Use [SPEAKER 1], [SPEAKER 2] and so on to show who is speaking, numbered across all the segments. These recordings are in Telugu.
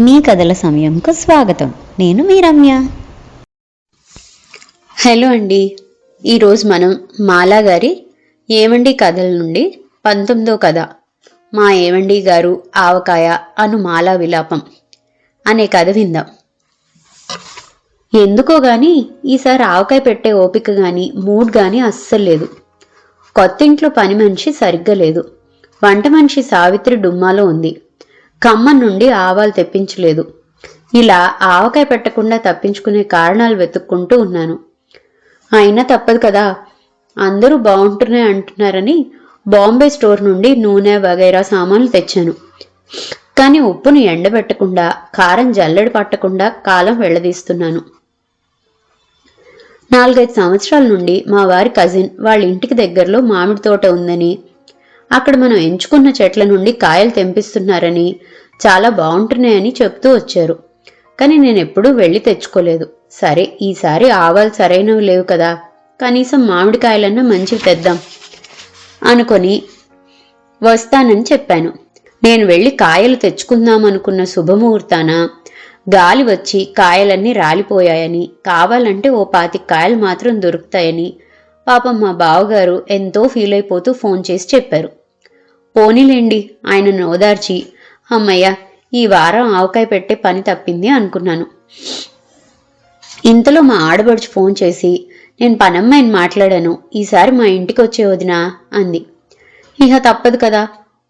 [SPEAKER 1] మీ కథల సమయంకు స్వాగతం. నేను మీ రమ్య
[SPEAKER 2] హలో అండి. ఈరోజు మనం మాలా గారి ఏమండి కథల నుండి పంతొమ్మిదో కథ. మా ఏమండి గారు ఆవకాయ అను మాలా విలాపం అనే కథ విందాం. ఎందుకో గాని ఈసారి ఆవకాయ పెట్టే ఓపిక గాని మూడ్ గాని అస్సలు లేదు. కొత్త ఇంట్లో పని మనిషి సరిగ్గా లేదు. వంట మనిషి సావిత్రి డుమ్మాలో ఉంది. ఖమ్మం నుండి ఆవాలు తెప్పించలేదు. ఇలా ఆవకాయ పెట్టకుండా తప్పించుకునే కారణాలు వెతుక్కుంటూ ఉన్నాను. అయినా తప్పదు కదా. అందరూ బాగుంటున్నాయి అంటున్నారని బాంబే స్టోర్ నుండి నూనె వగైరా సామాన్లు తెచ్చాను. కానీ ఉప్పును ఎండబెట్టకుండా కారం జల్లెడ పట్టకుండా కాలం వెళ్ళదీస్తున్నాను. నాలుగైదు సంవత్సరాల నుండి మా వారి కజిన్ వాళ్ళ ఇంటికి దగ్గరలో మామిడి తోట ఉందని అక్కడ మనం ఎంచుకున్న చెట్ల నుండి కాయలు తెంపిస్తున్నారని చాలా బాగుంటున్నాయని చెప్తూ వచ్చారు. కానీ నేను ఎప్పుడూ వెళ్ళి తెచ్చుకోలేదు. సరే ఈసారి ఆవాలు సరైనవి లేవు కదా. కనీసం మామిడికాయలన్నా మంచివి తెద్దాం అనుకొని వస్తానని చెప్పాను. నేను వెళ్ళి కాయలు తెచ్చుకుందామనుకున్న శుభముహూర్తాన గాలి వచ్చి కాయలన్నీ రాలిపోయాయని కావాలంటే ఓ పాతి కాయలు మాత్రం దొరుకుతాయని పాపం మా బావగారు ఎంతో ఫీల్ అయిపోతూ ఫోన్ చేసి చెప్పారు. పోనీలేండి ఆయనను ఓదార్చి అమ్మయ్య ఈ వారం ఆవకాయ పెట్టే పని తప్పింది అనుకున్నాను. ఇంతలో మా ఆడబడుచు ఫోన్ చేసి నేను పనమ్మాయిని మాట్లాడాను ఈసారి మా ఇంటికి వచ్చే వదినా అంది. ఇహ తప్పదు కదా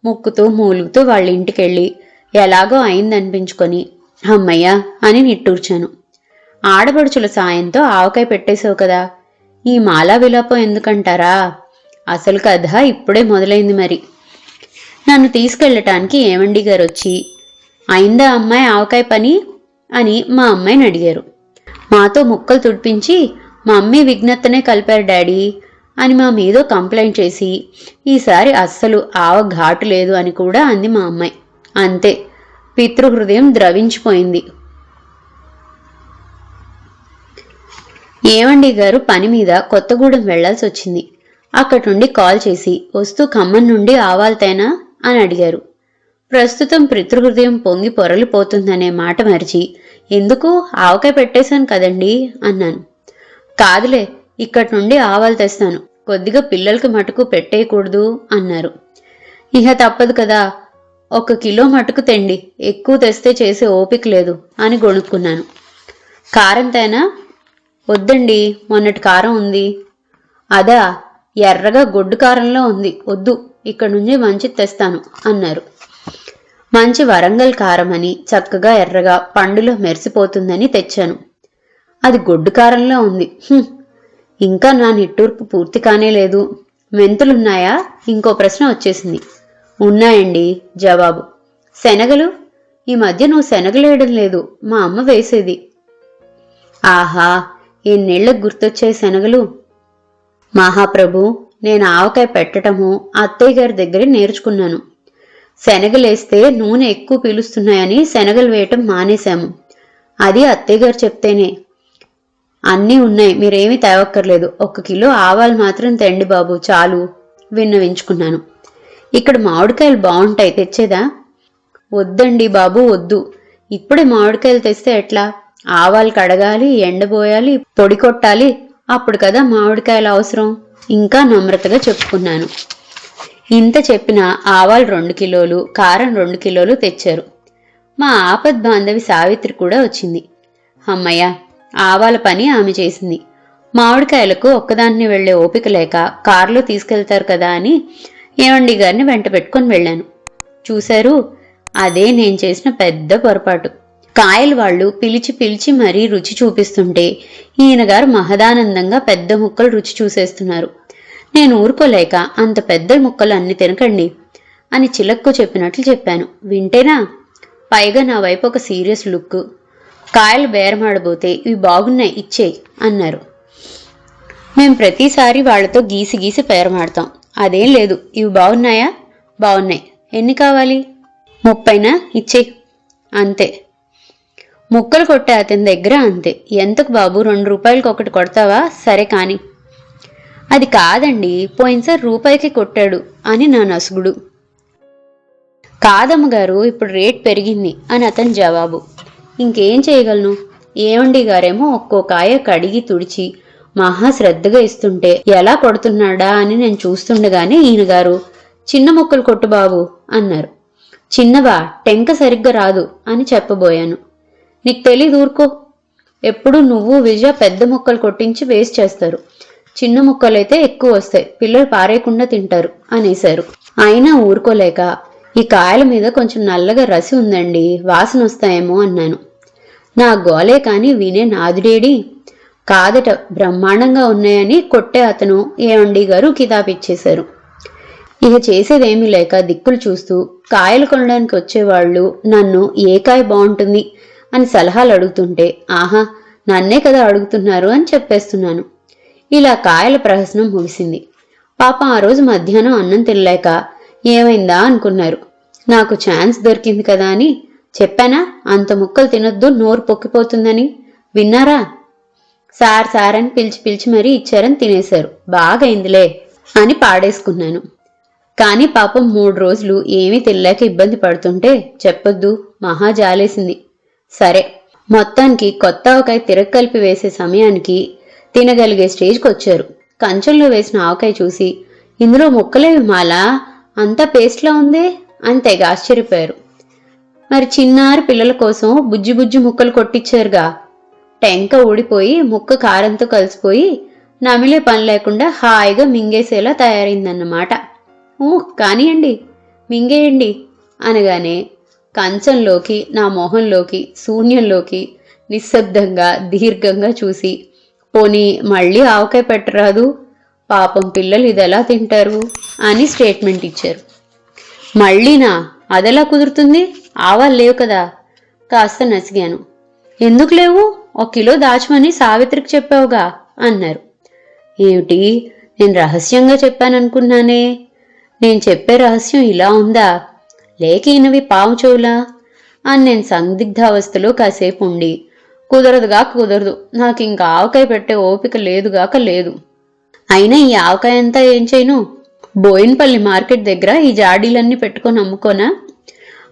[SPEAKER 2] ముక్కుతూ మూలుగుతూ వాళ్ళ ఇంటికెళ్ళి ఎలాగో అయిందనిపించుకొని అమ్మయ్య అని నిట్టూర్చాను. ఆడబడుచుల సాయంతో ఆవకాయ పెట్టేశావు కదా ఈ మాలా విలాపం ఎందుకంటారా? అసలు కథ ఇప్పుడే మొదలైంది మరి. నన్ను తీసుకెళ్ళటానికి ఏమండి గారు వచ్చి అయిందా అమ్మాయి ఆవకాయ పని? అని మా అమ్మాయిని అడిగారు. మాతో ముక్కలు తుడిపించి మా అమ్మీ విఘ్నతనే కలిపారు డాడీ అని మా మీదో కంప్లైంట్ చేసి ఈసారి అస్సలు ఆవ ఘాటు లేదు అని కూడా అంది మా అమ్మాయి. అంతే పితృహృదయం ద్రవించిపోయింది. ఏమండి గారు పని మీద కొత్తగూడెం వెళ్ళాల్సి వచ్చింది అక్కడి నుండి కాల్ చేసి వస్తూ ఖమ్మం నుండి ఆవాలతైనా అని అడిగారు. ప్రస్తుతం పితృహృదయం పొంగి పొరలిపోతుందనే మాట మరిచి ఎందుకు? ఆవకాయ పెట్టేశాను కదండి అన్నాను. కాదులే ఇక్కడి నుండి ఆవాలు తెస్తాను. కొద్దిగా పిల్లలకి మటుకు పెట్టేయకూడదు అన్నారు. ఇహ తప్పదు కదా ఒక కిలో మటుకు తెండి ఎక్కువ తెస్తే చేసే ఓపిక లేదు అని గొణుక్కున్నాను. కారం తేనా? వద్దండి మొన్నటి కారం ఉంది. అదా ఎర్రగా గొడ్డు కారంలో ఉంది వద్దు ఇక్కడ నుంచి మంచి తెస్తాను అన్నారు. మంచి వరంగల్ కారం అని చక్కగా ఎర్రగా పండులో మెరిసిపోతుందని తెచ్చాను. అది గొడ్డు కారంలో ఉంది. ఇంకా నా నిట్టూర్పు పూర్తి కానే లేదు. మెంతులున్నాయా? ఇంకో ప్రశ్న వచ్చేసింది. ఉన్నాయండి జవాబు. శనగలు? ఈ మధ్య నువ్వు శనగలేయడం లేదు మా అమ్మ వేసేది. ఆహా ఎన్నేళ్ళకు గుర్తొచ్చాయి శనగలు? మహాప్రభు నేను ఆవకాయ పెట్టటము అత్తయ్య గారి దగ్గరే నేర్చుకున్నాను. శనగలేస్తే నూనె ఎక్కువ పీలుస్తున్నాయని శనగలు వేయటం మానేశాము. అది అత్తయ్య గారు చెప్తేనే. అన్నీ ఉన్నాయి మీరేమీ తేవక్కర్లేదు. ఒక కిలో ఆవాలు మాత్రం తెండి బాబు చాలు విన్నవించుకున్నాను. ఇక్కడ మామిడికాయలు బాగుంటాయి తెచ్చేదా? వద్దండి బాబు వద్దు. ఇప్పుడే మామిడికాయలు తెస్తే ఎట్లా? ఆవాలు కడగాలి ఎండబోయాలి పొడి కొట్టాలి. అప్పుడు కదా మామిడికాయలు అవసరం. ఇంకా నమ్రతగా చెప్పుకున్నాను. ఇంత చెప్పిన ఆవాలు రెండు కిలోలు కారం రెండు కిలోలు తెచ్చారు. మా ఆపద్ బాంధవి సావిత్రి కూడా వచ్చింది. అమ్మయ్య ఆవాల పని ఆమె చేసింది. మామిడికాయలకు ఒక్కదాన్ని వెళ్ళే ఓపిక లేక కారులో తీసుకెళ్తారు కదా అని ఏమండి గారిని వెంట పెట్టుకొని వెళ్ళాను. చూశారు అదే నేను చేసిన పెద్ద పొరపాటు. కాయలు వాళ్ళు పిలిచి పిలిచి మరీ రుచి చూపిస్తుంటే ఈయన గారు మహదానందంగా పెద్ద ముక్కలు రుచి చూసేస్తున్నారు. నేను ఊరుకోలేక అంత పెద్ద ముక్కలు అన్ని తినకండి అని చిలక్కు చెప్పినట్లు చెప్పాను. వింటేనా? పైగా నా వైపు ఒక సీరియస్ లుక్ కాయలు బేరమాడబోతే ఇవి బాగున్నాయి ఇచ్చేయి అన్నారు. మేము ప్రతిసారి వాళ్ళతో గీసి గీసి పేరమాడతాం. అదేం లేదు ఇవి బాగున్నాయా? బాగున్నాయి. ఎన్ని కావాలి? ముప్పైనా? ఇచ్చేయి అంతే. ముక్కలు కొట్టే అతని దగ్గర అంతే. ఎంతకు బాబు? రెండు రూపాయలకి ఒకటి కొడతావా? సరే కాని. అది కాదండి పోయినసారి రూపాయికి కొట్టాడు అని నా నసుగుడు. కాదమ్మ గారు ఇప్పుడు రేట్ పెరిగింది అని అతని జవాబు. ఇంకేం చేయగలను? ఏమండి గారేమో ఒక్కో కాయ కడిగి తుడిచి మహా శ్రద్ధగా ఇస్తుంటే ఎలా కొడుతున్నాడా అని నేను చూస్తుండగానే ఈయన గారు చిన్న ముక్కలు కొట్టు బాబు అన్నారు. చిన్నవా? టెంక సరిగ్గా రాదు అని చెప్పబోయాను. నీకు తెలీదు ఊరుకో. ఎప్పుడు నువ్వు విజయ పెద్ద ముక్కలు కొట్టించి వేస్ట్ చేస్తారు. చిన్న ముక్కలైతే ఎక్కువ వస్తాయి. పిల్లలు పారేయకుండా తింటారు అనేశారు. అయినా ఊరుకోలేక ఈ కాయల మీద కొంచెం నల్లగా రసి ఉందండి. వాసన వస్తాయేమో అన్నాను. నా గోలే కానీ వినే నాదుడేడి. కాదట బ్రహ్మాండంగా ఉన్నాయని కొట్టే అతను ఏమండి గారు కితాబిచ్చేశారు. ఇక చేసేదేమీ లేక దిక్కులు చూస్తూ కాయలు కొనడానికి వచ్చేవాళ్ళు నన్ను ఏ కాయ బాగుంటుంది? అని సలహాలు అడుగుతుంటే ఆహా నన్నే కదా అడుగుతున్నారు అని చెప్పేస్తున్నాను. ఇలా కాయల ప్రహసనం ముగిసింది. పాపం ఆ రోజు మధ్యాహ్నం అన్నం తినలేక ఏమైందా అనుకున్నారు. నాకు ఛాన్స్ దొరికింది కదా అని చెప్పానా? అంత ముక్కలు తినొద్దు నోరు పొక్కిపోతుందని. విన్నారా? సార్ సార్ అని పిలిచి పిలిచి మరీ ఇచ్చారని తినేశారు. బాగైందిలే అని పాడేసుకున్నాను. కానీ పాపం మూడు రోజులు ఏమీ తినలేక ఇబ్బంది పడుతుంటే చెప్పొద్దు మహా జాలేసింది. సరే. మొత్తానికి కొత్త ఆవకాయ తిరగకలిపి వేసే సమయానికి తినగలిగే స్టేజ్కి వచ్చారు. కంచంలో వేసిన ఆవకాయ చూసి ఇందులో ముక్కలేవి మాలా? అంతా పేస్ట్లో ఉందే? అంతేగా ఆశ్చర్యపోయారు. మరి చిన్నారి పిల్లల కోసం బుజ్జి బుజ్జి ముక్కలు కొట్టించారుగా టెంక ఊడిపోయి ముక్క కారంతో కలిసిపోయి నమిలే పని లేకుండా హాయిగా మింగేసేలా తయారైందన్నమాట. కానీ అండి మింగేయండి అనగానే కంచంలోకి నా మొహంలోకి శూన్యంలోకి నిశ్శబ్దంగా దీర్ఘంగా చూసి పోనీ మళ్ళీ ఆవకాయ పెట్టరాదు? పాపం పిల్లలు ఇది ఎలా తింటారు? అని స్టేట్మెంట్ ఇచ్చారు. మళ్ళీనా అదెలా కుదురుతుంది? ఆవాలు లేవు కదా? కాస్త నసిగాను. ఎందుకు లేవు? ఒక కిలో దాచమని సావిత్రికి చెప్పావుగా? అన్నారు. ఏమిటి? నేను రహస్యంగా చెప్పాననుకున్నానే. నేను చెప్పే రహస్యం ఇలా ఉందా? లేక ఈయనవి పాము చెవులా? అని నేను సందిగ్ధావస్థలో కాసేపు ఉండి కుదరదుగా కుదరదు. నాకు ఇంకా ఆవకాయ పెట్టే ఓపిక లేదుగాక లేదు. అయినా ఈ ఆవకాయ అంతా ఏం చేయను? బోయిన్పల్లి మార్కెట్ దగ్గర ఈ జాడీలన్నీ పెట్టుకొని అమ్ముకోనా?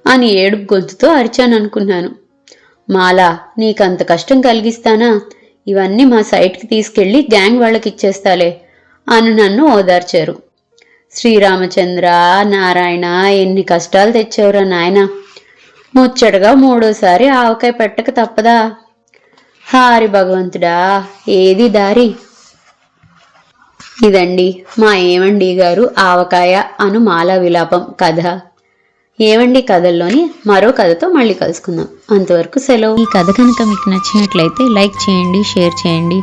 [SPEAKER 2] అని ఏడుపు గొంతుతో అరిచాను అనుకున్నాను మాలా నీకంత కష్టం కలిగిస్తానా? ఇవన్నీ మా సైట్కి తీసుకెళ్ళి గ్యాంగ్ వాళ్ళకి ఇచ్చేస్తాలే అని నన్ను ఓదార్చారు. శ్రీరామచంద్ర నారాయణ ఎన్ని కష్టాలు తెచ్చావురా నాయన. ముచ్చటగా మూడోసారి ఆవకాయ పెట్టక తప్పదా? హారి భగవంతుడా ఏది దారి? ఇదండి మా ఏమండి గారు ఆవకాయ అను మాలా విలాపం కథ. ఏవండి కథల్లోని మరో కథతో మళ్ళీ కలుసుకుందాం. అంతవరకు సెలవు.
[SPEAKER 1] ఈ కథ కనుక మీకు నచ్చినట్లయితే లైక్ చేయండి షేర్ చేయండి.